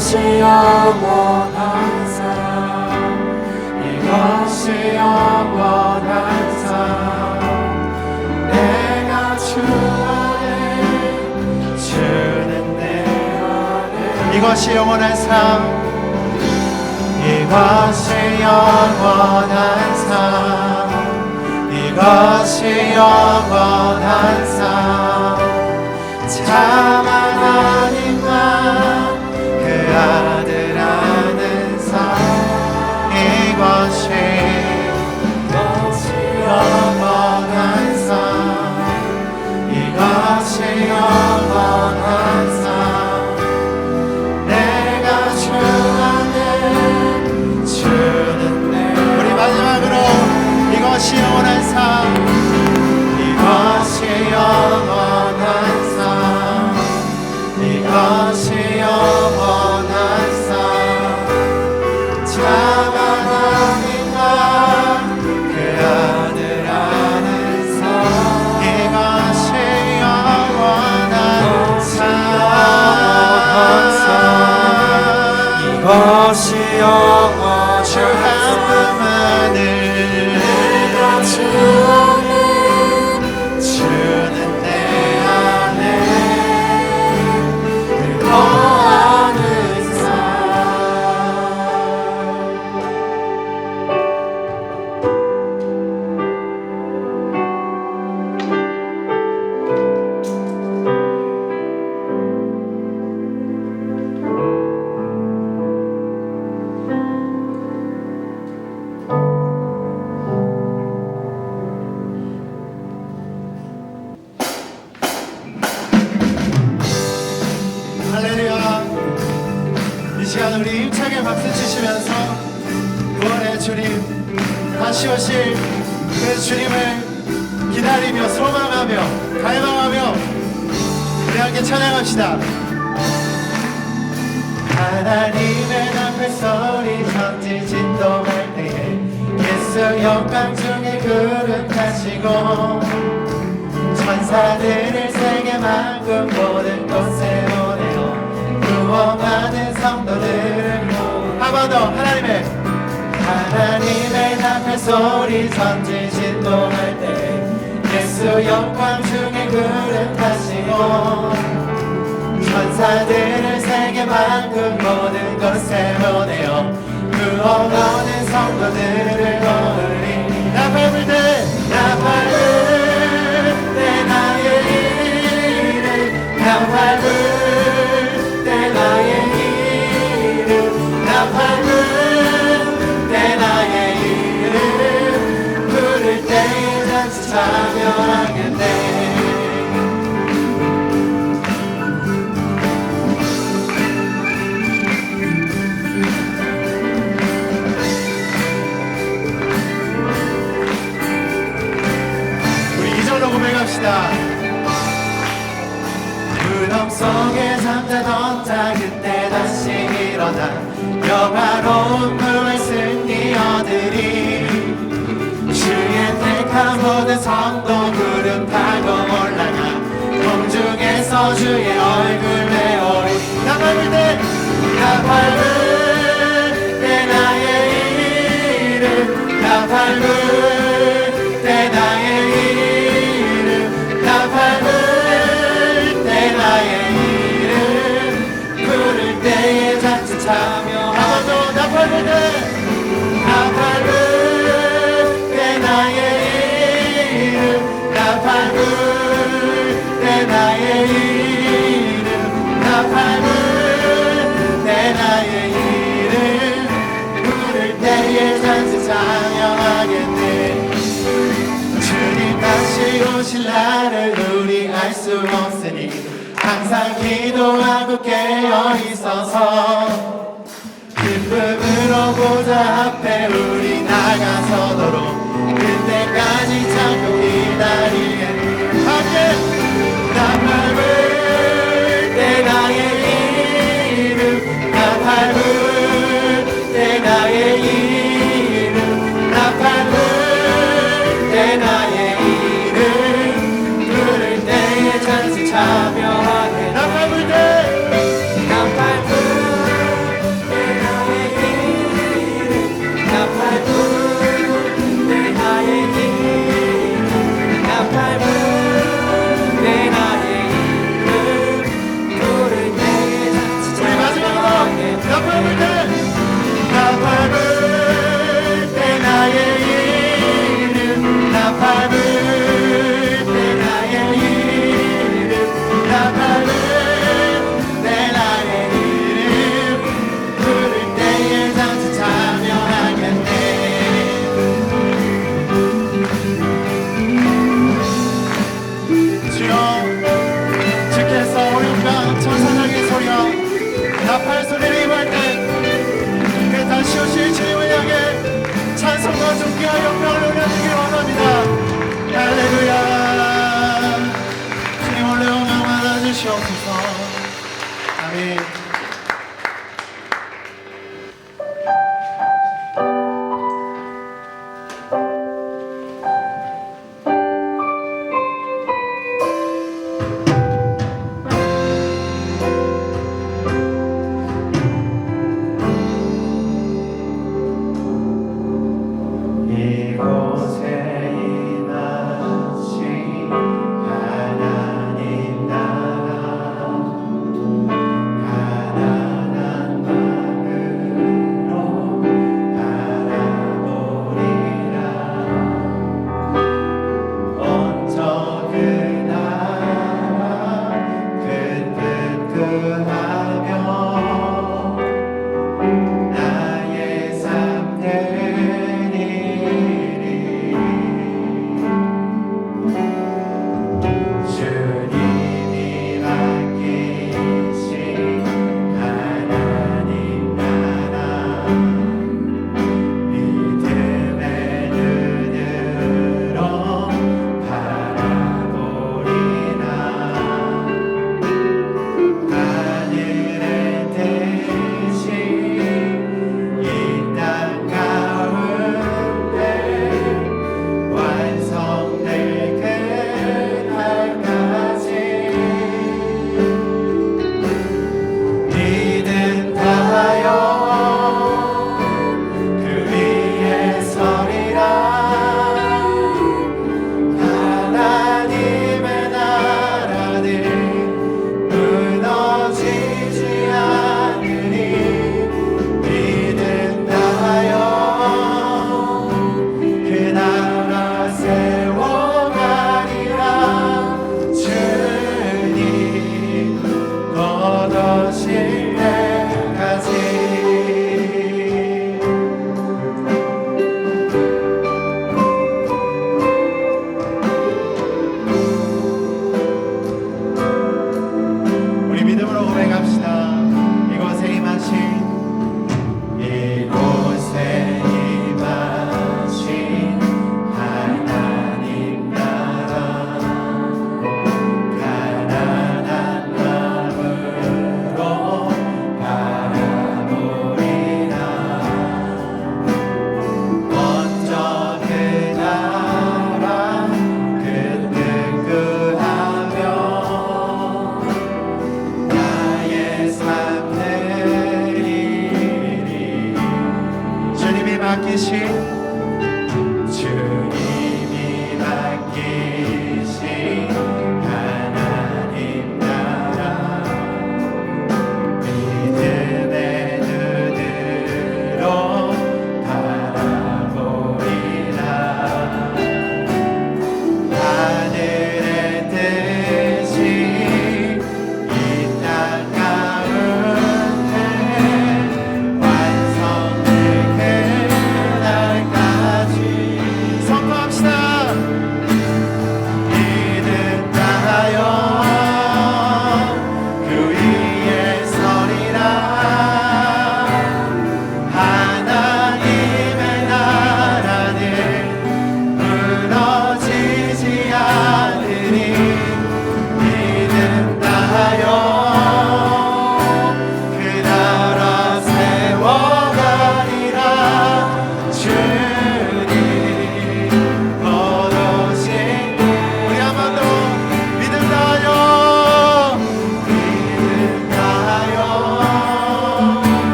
이것이 영원한 삶. 이것이 영원한 삶. 내가 주 안에 주는 내 안에. 이것이 영원한 삶. 이것이 영원한 삶. 이것이 영원한 삶참 하나님만 아들. 것이여 주 하늘 하나님의 앞에 소리 던지 진동할 때에 예수 영광 중에 그릇 타시고 천사들을 세계만큼 모든 곳에 보내어 구원하는 성도들을 한번더 하나님의 하나님의 앞에 소리 전지 진동할 때에 예수 영광 중에 그릇 타시고 만큼 모든 것에 노내어 무언가는 성도들을 거울리 나 밟을 때나 밟을 때 나의 일을 나팔을 때 나의 일을 나 밟을 때 나의 일을. 부를 때 같이 참여하게 공중에서 주의 얼굴 배우리 나 밟을 때나 밟을 때 나의 이름. 나 밟을 수 없으니 항상 기도하고 깨어 있어서 기쁨으로 보좌 앞에 우리 나가서도록 그때까지 참고 기다리